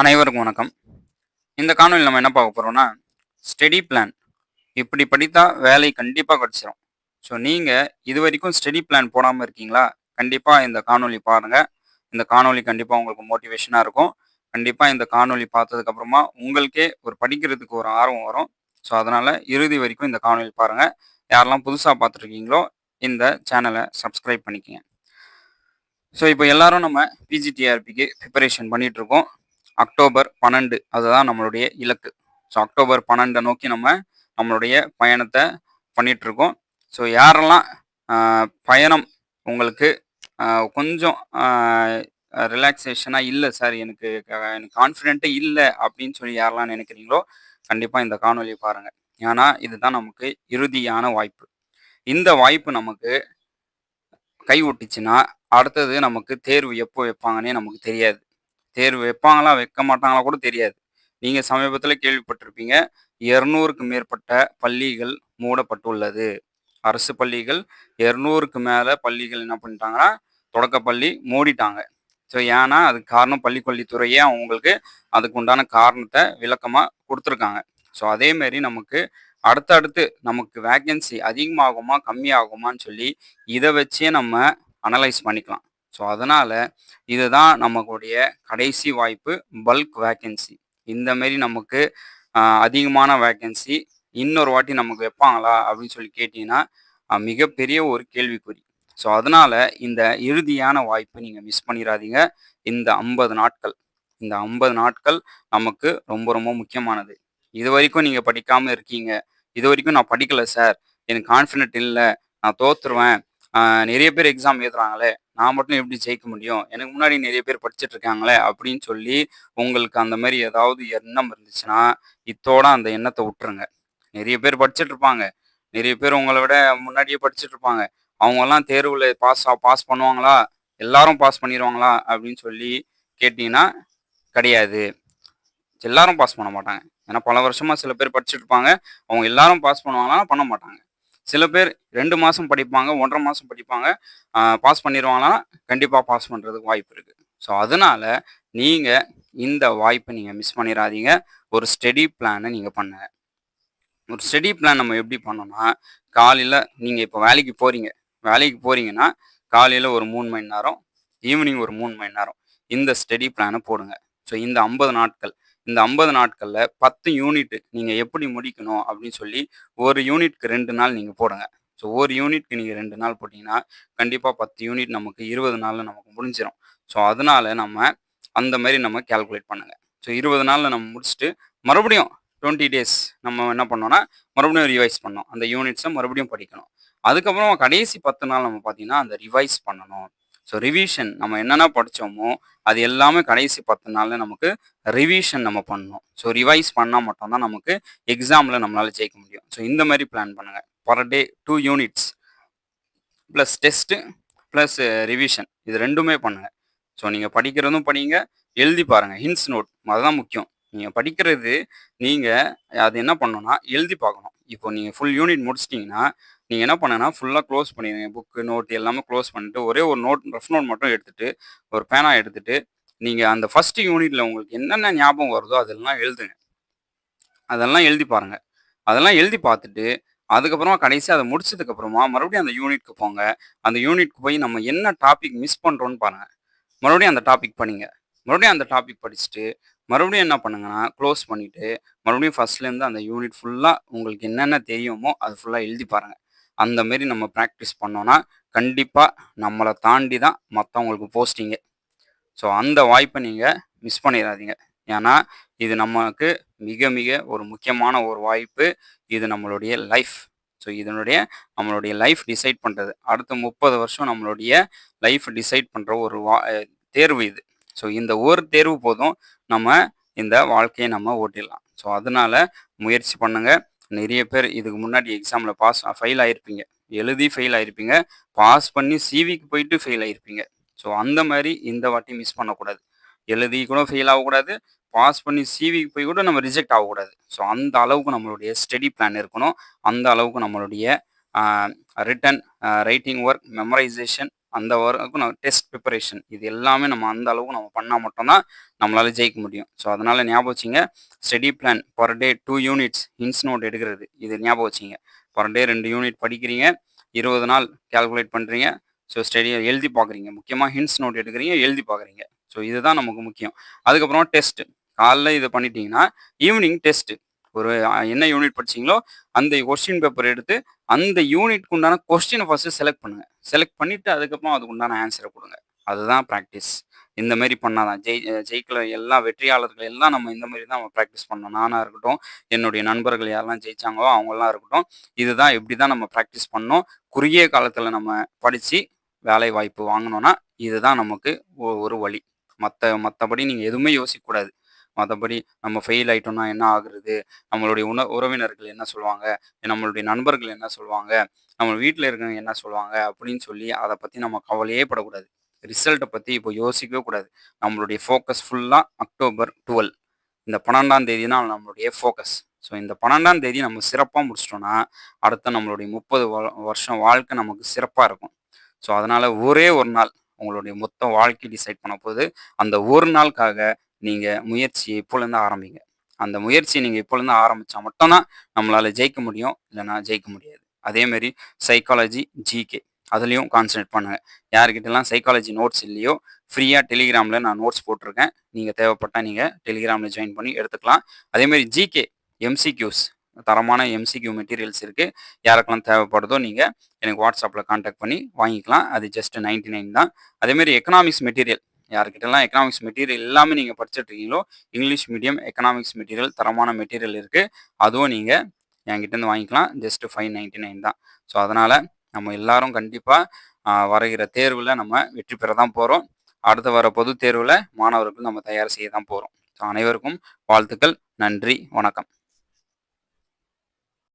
அனைவருக்கும் வணக்கம். இந்த காணொலியில் நம்ம என்ன பார்க்க போகிறோம்னா ஸ்டடி பிளான். இப்படி படித்தா வேலை கண்டிப்பாக கிடச்சிரும். ஸோ நீங்கள் இது வரைக்கும் ஸ்டடி பிளான் போடாமல் இருக்கீங்களா? கண்டிப்பாக இந்த காணொலி பாருங்கள் இந்த காணொலி கண்டிப்பாக உங்களுக்கு மோட்டிவேஷனாக இருக்கும். கண்டிப்பாக இந்த காணொலி பார்த்ததுக்கப்புறமா உங்களுக்கே ஒரு படிக்கிறதுக்கு ஒரு ஆர்வம் வரும். ஸோ அதனால் இறுதி வரைக்கும் இந்த காணொலி பாருங்கள் யாரெல்லாம் புதுசாக பார்த்துருக்கீங்களோ இந்த சேனலை சப்ஸ்கிரைப் பண்ணிக்கங்க. ஸோ இப்போ எல்லாரும் நம்ம பிஜிடிஆர்பிக்கு ப்ரிப்பரேஷன் பண்ணிகிட்ருக்கோம் அக்டோபர் பன்னெண்டு அதுதான் நம்மளுடைய இலக்கு. ஸோ அக்டோபர் பன்னெண்டை நோக்கி நம்ம நம்மளுடைய பயணத்தை பண்ணிகிட்ருக்கோம் ஸோ யாரெல்லாம் பயணம் உங்களுக்கு கொஞ்சம் ரிலாக்ஸேஷனாக இல்லை சார் எனக்கு எனக்கு கான்ஃபிடென்ட்டே இல்லை அப்படின்னு சொல்லி யாரெல்லாம் நினைக்கிறீங்களோ கண்டிப்பாக இந்த காணொலியை பாருங்கள் ஏன்னா இதுதான் நமக்கு இறுதியான வாய்ப்பு. இந்த வாய்ப்பு நமக்கு கை விட்டுச்சுன்னா அடுத்தது நமக்கு தேர்வு எப்போ வைப்பாங்கன்னே நமக்கு தெரியாது. தேர்வு வைப்பாங்களா வைக்க மாட்டாங்களா கூட தெரியாது. நீங்கள் சமீபத்தில் கேள்விப்பட்டிருப்பீங்க இருநூறுக்கு மேற்பட்ட பள்ளிகள் மூடப்பட்டுள்ளது. அரசு பள்ளிகள் இருநூறுக்கு மேலே பள்ளிகள் என்ன பண்ணிட்டாங்கன்னா தொடக்கப்பள்ளி மூடிட்டாங்க. ஸோ ஏன்னா அதுக்கு காரணம் பள்ளிக்கல்வித்துறையே அவங்களுக்கு அதுக்கு உண்டான காரணத்தை விளக்கமாக கொடுத்துருக்காங்க. ஸோ அதேமாரி நமக்கு அடுத்தடுத்து நமக்கு வேக்கன்சி அதிகமாகுமா கம்மியாகுமான்னு சொல்லி இதை வச்சே நம்ம அனலைஸ் பண்ணிக்கலாம். ஸோ அதனால் இதுதான் நமக்குடைய கடைசி வாய்ப்பு பல்க் வேக்கன்சி இந்த மாரி நமக்கு அதிகமான வேக்கன்சி இன்னொரு வாட்டி நமக்கு வைப்பாங்களா அப்படின்னு சொல்லி கேட்டிங்கன்னா மிகப்பெரிய ஒரு கேள்விக்குறி. ஸோ அதனால் இந்த இறுதியான வாய்ப்பு நீங்கள் மிஸ் பண்ணிடாதீங்க இந்த ஐம்பது நாட்கள். இந்த ஐம்பது நாட்கள் நமக்கு ரொம்ப ரொம்ப முக்கியமானது. இது வரைக்கும் நீங்கள் படிக்காமல் இருக்கீங்க. இது வரைக்கும் நான் படிக்கலை சார் எனக்கு கான்ஃபிடென்ட் இல்லை. நான் தோத்துருவேன். நிறைய பேர் எக்ஸாம் எழுதுறாங்களே. நான் மட்டும் எப்படி ஜெயிக்க முடியும்? எனக்கு முன்னாடி நிறைய பேர் படிச்சுட்டு இருக்காங்களே அப்படின்னு சொல்லி உங்களுக்கு அந்த மாதிரி ஏதாவது எண்ணம் இருந்துச்சுன்னா இத்தோட அந்த எண்ணத்தை விட்டுருங்க. நிறைய பேர் படிச்சுட்டு இருப்பாங்க நிறைய பேர் உங்களை விட முன்னாடியே படிச்சுட்டு இருப்பாங்க அவங்கெல்லாம் தேர்வில் பாஸ் பாஸ் பண்ணுவாங்களா? எல்லாரும் பாஸ் பண்ணிடுவாங்களா அப்படின்னு சொல்லி கேட்டிங்கன்னா கிடையாது. எல்லாரும் பாஸ் பண்ண மாட்டாங்க. ஏன்னா பல வருஷமாக சில பேர் படிச்சுட்டு இருப்பாங்க அவங்க எல்லாரும் பாஸ் பண்ணுவாங்களா? பண்ண மாட்டாங்க. சில பேர் ரெண்டு மாதம் படிப்பாங்க ஒன்றரை மாதம் படிப்பாங்க. பாஸ் பண்ணிடுவாங்கன்னா கண்டிப்பாக பாஸ் பண்ணுறதுக்கு வாய்ப்பு இருக்குது ஸோ அதனால் நீங்கள் இந்த வாய்ப்பை நீங்கள் மிஸ் பண்ணிடாதீங்க ஒரு ஸ்டடி பிளானை நீங்கள் பண்ணுங்க. ஒரு ஸ்டடி பிளான் நம்ம எப்படி பண்ணோம்னா காலையில் நீங்கள் இப்போ வேலைக்கு போகிறீங்க வேலைக்கு போகிறீங்கன்னா காலையில் ஒரு மூணு மணி நேரம் ஈவினிங் ஒரு மூணு மணி நேரம். இந்த ஸ்டடி பிளானை போடுங்க. ஸோ இந்த ஐம்பது நாட்கள் இந்த ஐம்பது நாட்களில் பத்து யூனிட் நீங்கள் எப்படி முடிக்கணும் அப்படின்னு சொல்லி ஒரு யூனிட்க்கு ரெண்டு நாள் நீங்கள் போடுங்க. ஸோ ஒரு யூனிட்க்கு நீங்கள் ரெண்டு நாள் போட்டிங்கன்னா கண்டிப்பாக பத்து யூனிட் நமக்கு இருபது நாளில் நமக்கு முடிஞ்சிடும் ஸோ அதனால நம்ம அந்த மாதிரி நம்ம கால்குலேட் பண்ணுங்கள் ஸோ இருபது நாளில் நம்ம முடிச்சுட்டு மறுபடியும் டுவெண்ட்டி டேஸ் நம்ம என்ன பண்ணோம்னா மறுபடியும் ரிவைஸ் பண்ணோம் அந்த யூனிட்ஸை மறுபடியும் படிக்கணும். அதுக்கப்புறம் கடைசி பத்து நாள் நம்ம பார்த்தீங்கன்னா அந்த ரிவைஸ் பண்ணணும். ஸோ ரிவிஷன் நம்ம என்னென்ன படித்தோமோ அது எல்லாமே கடைசி பத்து நாளில் நமக்கு ரிவிஷன் நம்ம பண்ணணும். ஸோ ரிவைஸ் பண்ணால் மட்டும்தான் நமக்கு எக்ஸாமில் நம்மளால் ஜெயிக்க முடியும். ஸோ இந்த மாதிரி பிளான் பண்ணுங்கள் per day two units plus test plus revision இது ரெண்டுமே பண்ணுங்கள் ஸோ நீங்கள் படிக்கிறதும் படிங்க எழுதி பாருங்கள் ஹின்ஸ் நோட் அதுதான் முக்கியம். நீங்கள் படிக்கிறது நீங்கள் அது என்ன பண்ணணும்னா எழுதி பார்க்கணும். இப்போ நீங்கள் ஃபுல் யூனிட் முடிச்சிட்டிங்கன்னா நீங்கள் என்ன பண்ணுன்னா ஃபுல்லாக க்ளோஸ் பண்ணிடுங்க. புக்கு நோட் எல்லாமே க்ளோஸ் பண்ணிட்டு ஒரே ஒரு நோட் ரஃப் நோட் மட்டும் எடுத்துகிட்டு ஒரு பேனா எடுத்துட்டு நீங்கள் அந்த ஃபர்ஸ்ட் யூனிட்டில் உங்களுக்கு என்னென்ன ஞாபகம் வருதோ அதெல்லாம் எழுதுங்க. அதெல்லாம் எழுதி பாருங்கள் அதெல்லாம் எழுதி பார்த்துட்டு அதுக்கப்புறமா கடைசி அதை முடிச்சதுக்கு அப்புறமா மறுபடியும் அந்த யூனிட்க்கு போங்க. அந்த யூனிட்க்கு போய் நம்ம என்ன டாபிக் மிஸ் பண்ணுறோன்னு பாருங்க. மறுபடியும் அந்த டாபிக் பண்ணிங்க மறுபடியும் அந்த டாபிக் படிச்சுட்டு மறுபடியும் என்ன பண்ணுங்கன்னா க்ளோஸ் பண்ணிவிட்டு மறுபடியும் ஃபர்ஸ்ட்லேருந்து அந்த யூனிட் ஃபுல்லாக உங்களுக்கு என்னென்ன தெரியுமோ அது ஃபுல்லாக எழுதி பாருங்கள் அந்த மாரி நம்ம ப்ராக்டிஸ் பண்ணோன்னா கண்டிப்பாக நம்மளை தாண்டி தான் மற்றவங்களுக்கு போஸ்டிங்கு ஸோ அந்த வாய்ப்பை நீங்கள் மிஸ் பண்ணிடாதீங்க. ஏன்னா இது நமக்கு மிக மிக ஒரு முக்கியமான ஒரு வாய்ப்பு. இது நம்மளுடைய லைஃப் ஸோ இதனுடைய நம்மளுடைய லைஃப் டிசைட் பண்ணுறது அடுத்த முப்பது வருஷம் நம்மளுடைய லைஃப் டிசைட் பண்ணுற ஒரு வா தேர்வு இது. ஸோ இந்த ஒரு தேர்வு போதும் நம்ம இந்த வாழ்க்கையை நம்ம ஓட்டிடலாம். ஸோ அதனால முயற்சி பண்ணுங்கள் நிறைய பேர் இதுக்கு முன்னாடி எக்ஸாமில் பாஸ் ஃபெயில் ஆகிருப்பீங்க எழுதி ஃபெயில் ஆகிருப்பீங்க பாஸ் பண்ணி சிவிக்கு போயிட்டு ஃபெயில் ஆகிருப்பீங்க ஸோ அந்த மாதிரி இந்த வாட்டி மிஸ் பண்ணக்கூடாது. எழுதி கூட ஃபெயில் ஆகக்கூடாது. பாஸ் பண்ணி சிவிக்கு போய் கூட நம்ம ரிஜெக்ட் ஆகக்கூடாது. ஸோ அந்த அளவுக்கு நம்மளுடைய ஸ்டடி பிளான் இருக்கணும். அந்த அளவுக்கு நம்மளுடைய ரிட்டன் ரைட்டிங் ஒர்க் மெமரைசேஷன் அந்த வரைக்கும் நம்ம டெஸ்ட் ப்ரிப்பரேஷன் இது எல்லாமே நம்ம அந்த அளவுக்கு நம்ம பண்ணால் மட்டும்தான் நம்மளால் ஜெயிக்க முடியும். ஸோ அதனால் ஞாபகம் வச்சிங்க study plan per day two units hints note எடுக்கிறது. இது ஞாபகம் வச்சிங்க. பர் டே ரெண்டு யூனிட் படிக்கிறீங்க இருபது நாள் கால்குலேட் பண்ணுறீங்க ஸோ ஸ்டடியை எழுதி பார்க்குறீங்க முக்கியமாக ஹின்ஸ் நோட் எடுக்கிறீங்க எழுதி பார்க்குறீங்க ஸோ இதுதான் நமக்கு முக்கியம். அதுக்கப்புறம் டெஸ்ட்டு காலைல இது பண்ணிட்டீங்கன்னா ஈவினிங் டெஸ்ட்டு ஒரு என்ன யூனிட் படிச்சீங்களோ அந்த கொஸ்டின் பேப்பர் எடுத்து அந்த யூனிட்க்கு உண்டான கொஸ்டினை ஃபஸ்ட்டு செலக்ட் பண்ணுங்கள் செலக்ட் பண்ணிவிட்டு அதுக்கப்புறம் அதுக்கு உண்டான ஆன்சரை கொடுங்க. அதுதான் ப்ராக்டிஸ் இந்த மாதிரி பண்ணாதான் ஜெய் ஜெயிக்கல எல்லா வெற்றியாளர்கள் எல்லாம் நம்ம இந்த மாதிரி தான் நம்ம ப்ராக்டிஸ் பண்ணோம் நானாக இருக்கட்டும் என்னுடைய நண்பர்கள் யாரெல்லாம் ஜெயிச்சாங்களோ அவங்களாம் இருக்கட்டும் இதுதான் இப்படி தான் நம்ம ப்ராக்டிஸ் பண்ணோம். குறுகிய காலத்தில் நம்ம படித்து வேலை வாய்ப்பு வாங்கினோன்னா இதுதான் நமக்கு ஒ- ஒரு வழி. மற்ற மற்றபடி நீங்கள் எதுவுமே யோசிக்கக்கூடாது. மற்றபடி நம்ம ஃபெயில் ஆகிட்டோம்னா என்ன ஆகுறது? நம்மளுடைய உண உறவினர்கள் என்ன சொல்லுவாங்க? நம்மளுடைய நண்பர்கள் என்ன சொல்லுவாங்க? நம்ம வீட்டில் இருக்கவங்க என்ன சொல்லுவாங்க? அப்படின்னு சொல்லி அதை பற்றி நம்ம கவலையே படக்கூடாது. ரிசல்ட்டை பற்றி இப்போ யோசிக்கவே கூடாது. நம்மளுடைய ஃபோக்கஸ் ஃபுல்லாக அக்டோபர் டுவெல் இந்த பன்னெண்டாம் தேதி தான் நம்மளுடைய ஃபோக்கஸ் ஸோ இந்த பன்னெண்டாம் தேதி நம்ம சிறப்பாக முடிச்சிட்டோம்னா அடுத்த நம்மளுடைய முப்பது வருஷம் வாழ்க்கை நமக்கு சிறப்பாக இருக்கும். ஸோ அதனால் ஒரே ஒரு நாள் உங்களுடைய மொத்த வாழ்க்கை டிசைட் பண்ண போது அந்த ஒரு நாளுக்காக நீங்கள் முயற்சியை இப்போலேருந்து ஆரம்பிங்க. அந்த முயற்சியை நீங்கள் இப்போலேருந்து ஆரம்பித்தா மட்டும்தான் நம்மளால் ஜெயிக்க முடியும் இல்லைன்னா ஜெயிக்க முடியாது. அதேமாரி சைக்காலஜி ஜிகே அதுலேயும் கான்சன்ட்ரேட் பண்ணுங்க. யாருக்கிட்டலாம் சைக்காலஜி நோட்ஸ் இல்லையோ ஃப்ரீயாக டெலிகிராமில் நான் நோட்ஸ் போட்டிருக்கேன். நீங்கள் தேவைப்பட்டால் நீங்கள் டெலிகிராமில் ஜாயின் பண்ணி எடுத்துக்கலாம். அதேமாரி ஜிகே எம்சிக்யூஸ் தரமான எம்சிக்யூ மெட்டீரியல்ஸ் இருக்குது யாருக்கெல்லாம் தேவைப்படுதோ நீங்கள் எனக்கு வாட்ஸ்அப்பில் காண்டாக்ட் பண்ணி வாங்கிக்கலாம். அது ஜஸ்ட் நைன்டி நைன் தான் அதேமாரி எக்கனாமிக்ஸ் மெட்டீரியல் யார்கிட்டலாம் எக்கனாமிக்ஸ் மெட்டீரியல் எல்லாமே நீங்கள் படிச்சுட்ருக்கீங்களோ இங்கிலீஷ் மீடியம் எக்கனாமிக்ஸ் மெட்டீரியல் தரமான மெட்டீரியல் இருக்குது அதுவும் நீங்கள் என்கிட்டேருந்து வாங்கிக்கலாம். ஜஸ்ட் ஃபைவ் நைன்டி நைன் தான். ஸோ அதனால் நம்ம எல்லாரும் கண்டிப்பாக வருகிற தேர்வில் நம்ம வெற்றி பெற தான் போகிறோம் அடுத்து வர பொது தேர்வில் மாணவர்கள் நம்ம தயார் செய்ய தான் போகிறோம் ஸோ அனைவருக்கும் வாழ்த்துக்கள். நன்றி. வணக்கம்.